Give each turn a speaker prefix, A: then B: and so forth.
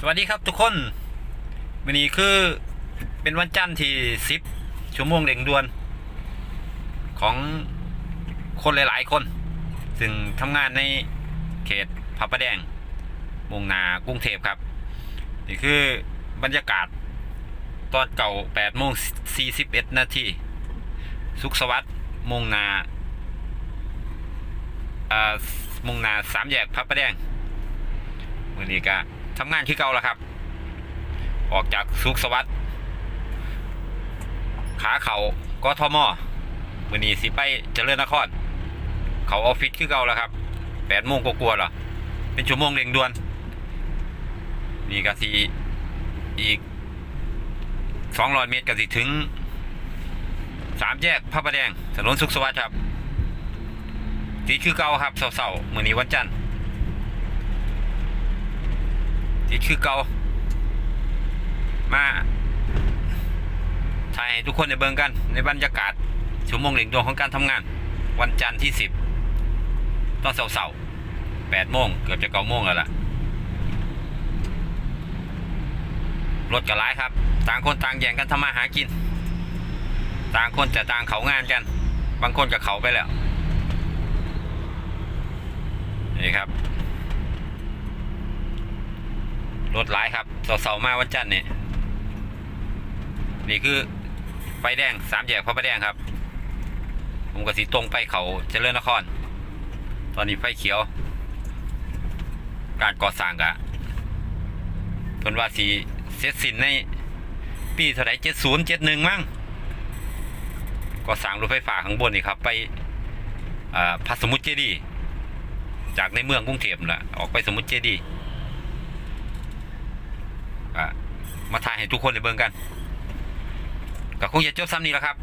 A: สวัสดีครับทุกคนวันนี้คือเป็นวันจันทร์ที่สิบชั่วโมงเร่งด่วน ของคนหลาย ๆ คน ซึ่งทำงานในเขตพระประแดงมุ่งหนากรุงเทพครับนี่คือบรรยากาศตอนเก่า8โมง41นาทีสุขสวัสดิ์มุ่งหนาอ่ามุ่งหนาสามแยกพระประแดงมือนี้ก็ ทำงานที่เก่าแล้วครับ ออกจากสุขสวัสดิ์ขาเขากทมมือนีสิไปเจริญนคร เขาออฟฟิศคือเก่าแล้วครับแปดโมงกลัวๆหรอเป็นชั่วโมงเร่งด่วน นี่ก็สิอีกสองร้อยเมตรก็สิถึงสามแยกพระประแดงถนนสุขสวัสดิ์ครับที่คือเก่าครับเสาๆมือนี้วันจันทร์ ที่คือเก่ามาถ่ายให้ทุกคนได้เบิงกัน ในบรรยากาศชั่วโมงเร่งดวนของการทำงาน วันจันทร์ที่สิบตอนเสาร์ๆแปดโมงเกือบจะเก้าโมงแล้วล่ะ รถก็ร้ายครับ ต่างคนต่างแย่งกันทำมาหากิน ต่างคนจะต่างเขางานกัน บางคนกับเขาไปแล้ว นี่ครับ รถหลายครับเสาร์ๆมาวันจันทร์เนี่ยนี่คือไฟแดงสามแยกพระประแดงครับ ผมก็สีตรงไปเขาเจริญนคร ตอนนี้ไฟเขียว การก่อสร้างกะเพิ่นว่าสีเสร็จสิ้นในปีเท่าไหร่เจ็ดศูนย์เจ็ดหนึ่งมั้งก่อสร้างรถไฟฟ้าข้างบนนี่ครับ ไปอ่าพัสมุทเจดี จากในเมืองกรุงเทพนั่นแหละออกไปสมุทเจดีย์ อะ มาถ่ายให้ทุกคนได้เบิ่งกันก็คงจะจบซ้ำนี้แหล้วครับ